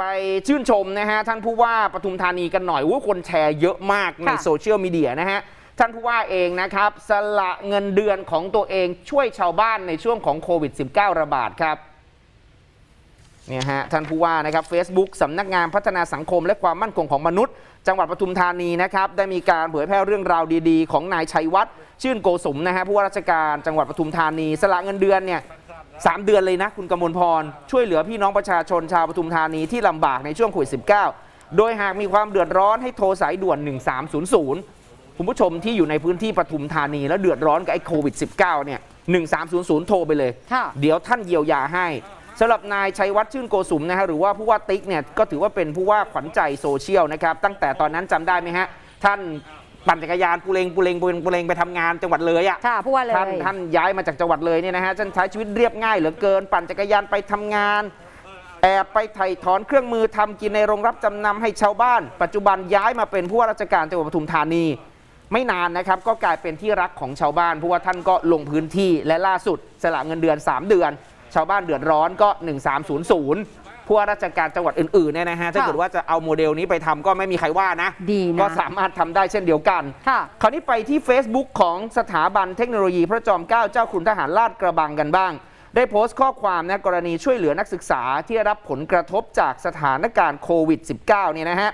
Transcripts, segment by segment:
ไปชื่นชมนะฮะท่านผู้ว่าปทุมธานีกันหน่อยว่าคนแชร์เยอะมากในค่ะโซเชียลมีเดียนะฮะท่านผู้ว่าเองนะครับสละเงินเดือนของตัวเองช่วยชาวบ้านในช่วงของโควิด -19 ระบาดครับเนี่ยฮะท่านผู้ว่านะครับ Facebook สำนักงานพัฒนาสังคมและความมั่นคงของมนุษย์ จังหวัดปทุมธานีนะครับได้มีการเผยแพร่เรื่องราวดีๆ ของนายชัยวัฒน์ชื่นโกสมนะฮะผู้ว่าราชการจังหวัดปทุมธานี สละเงินเดือนเนี่ย สามเดือนเลยนะคุณกมลพร ช่วยเหลือพี่น้องประชาชนชาวปทุมธานีที่ลำบากในช่วงโควิด -19 โดยหากมีความเดือดร้อนให้โทรสายด่วน 1300 คุณผู้ชมที่อยู่ในพื้นที่ปทุมธานีแล้วเดือดร้อนกับไอ้โควิด -19 เนี่ย 1300 โทรไปเลยค่ะเดี๋ยวท่านเยียวยาให้สำหรับนายชัยวัฒน์ชื่นโกสุมนะฮะหรือว่าผู้ว่าติ๊กเนี่ยก็ถือว่าเป็นผู้ว่าขวัญใจโซเชียลนะครับตั้งแต่ตอนนั้นจำได้ไหมฮะท่าน ปั่นจักรยานปูเลงปูเลงปูเลงปูเลงไปทำงานจังหวัดเลยอะค่ะผู้ว่าเลย ท่านท่านย้ายมาจากจังหวัดเลยเนี่ยนะฮะท่านใช้ชีวิตเรียบง่ายเหลือเกิน ปั่นจักรยานไปทำงาน แอบไปไถ่ถอนเครื่องมือทำกินในโรงรับจำนำให้ชาวบ้าน ปัจจุบันย้ายมาเป็นผู้ว่าราชการจังหวัดปทุมธานี ไม่นานนะครับ ก็กลายเป็นที่รักของชาวบ้านเพราะว่าท่านก็ลงพื้นที่และล่าสุดสละเงินเดือน 3 เดือน ชาวบ้านเดือดร้อนก็ 1300 ผู้ว่าราชการจังหวัดอื่นๆเนี่ยนะฮะถ้าเกิดว่าจะเอาโมเดลนี้ไปทำก็ไม่มีใครว่านะ ดีนะ ก็สามารถทำได้เช่นเดียวกันค่ะคราวนี้ไปที่ Facebook ของสถาบันเทคโนโลยีพระจอมเกล้าเจ้าคุณทหารลาดกระบังกันบ้าง ได้โพสต์ข้อความนะกรณีช่วยเหลือนักศึกษาที่ได้รับผลกระทบจากสถานการณ์โควิด -19 เนี่ยนะฮะ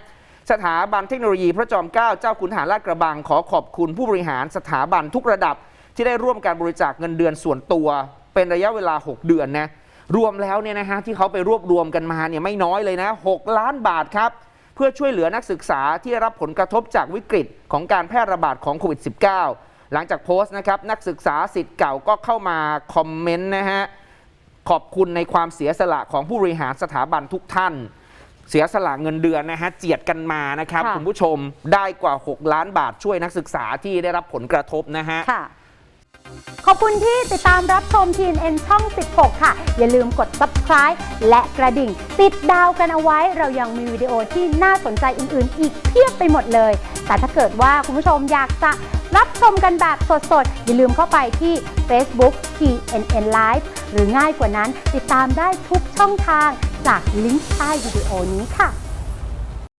สถาบันเทคโนโลยีพระจอมเกล้าเจ้าคุณทหารลาดกระบังขอขอบคุณผู้บริหารสถาบันทุกระดับที่ได้ร่วมการบริจาคเงินเดือนส่วนตัว เป็นระยะเวลา 6 เดือนนะ รวมแล้วเนี่ยนะฮะที่เขาไปรวบรวมกันมาเนี่ยไม่น้อยเลยนะ 6 ล้านบาทครับ เพื่อช่วยเหลือนักศึกษาที่ได้รับผลกระทบจากวิกฤตของการแพร่ระบาดของโควิด -19 หลังจากโพสต์นะครับนักศึกษาสิทธิ์เก่าก็เข้ามาคอมเมนต์นะฮะขอบคุณในความเสียสละของผู้บริหารสถาบันทุกท่าน เสียสละเงินเดือนนะฮะเจียดกันมานะครับค่ะคุณผู้ชมได้กว่า 6 ล้านบาทช่วยนักศึกษาที่ได้รับผลกระทบนะฮะค่ะ ขอบคุณที่ติดตามรับชม TNN ช่อง 16 ค่ะ อย่าลืมกด subscribe และกระดิ่ง ติดดาวกันเอาไว้ เรายังมีวิดีโอที่น่าสนใจอื่น ๆ อีกเพียบไปหมดเลย แต่ถ้าเกิดว่าคุณผู้ชมอยากจะรับชมกันแบบสด ๆ อย่าลืมเข้าไปที่ Facebook TNN Live หรือง่ายกว่านั้น ติดตามได้ทุกช่องทางจากลิงก์ใต้วิดีโอนี้ค่ะ